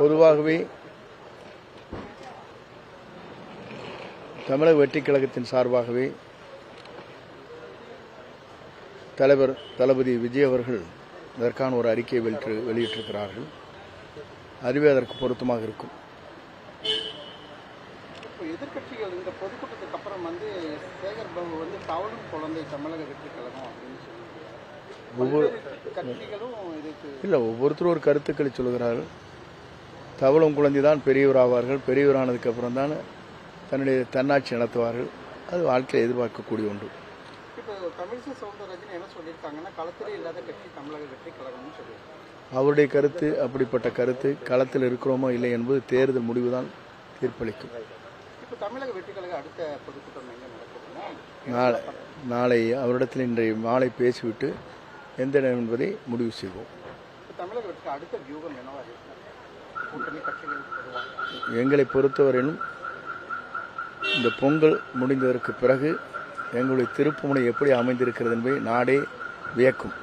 பொதுவாகவே தமிழக வெற்றிக் கழகத்தின் சார்பாகவே தலைவர் தளபதி விஜய் அவர்கள் இதற்கான ஒரு அறிக்கையை வெளியிட்டு வெளியிட்டிருக்கிறார்கள். அதுவே அதற்கு பொருத்தமாக இருக்கும். இப்போ எதிர்க்கட்சிகள் இந்த பொதுக்கூட்டத்துக்கு அப்புறம் வந்து சேகர் பாபு வந்து தவழும் குழந்தை தமிழக வெற்றி கழகம் அப்படின்னு ஒவ்வொரு பல்வேறு கட்சிகளும் இதுக்கு இல்லை ஒவ்வொருத்தரும் ஒரு கருத்துக்களை சொல்கிறார்கள். தவளும் குழந்தை தான் பெரியவர் ஆவார்கள் பெரியவரானதுக்கு அப்புறம் தான் தன்னுடைய தன்னாட்சி நடத்துவார்கள். அது வாழ்க்கையில் எதிர்பார்க்கக்கூடிய ஒன்று. அவருடைய கருத்து அப்படிப்பட்ட கருத்து களத்தில் இருக்கிறோமோ இல்லை என்பது தேர்தல் முடிவு தான் தீர்ப்பளிக்கும் நாளை நாளை அவரிடத்தில் இன்றைய மாலை பேசிவிட்டு எந்த இடம் என்பதை முடிவு செய்வோம். கூட்டணி கட்சிகள் எங்களை பொறுத்தவரையிலும் இந்த பொங்கல் முடிந்ததற்கு பிறகு எங்களுடைய திருப்புமுனை எப்படி அமைந்திருக்கிறது என்பதை நாடே வியக்கும்.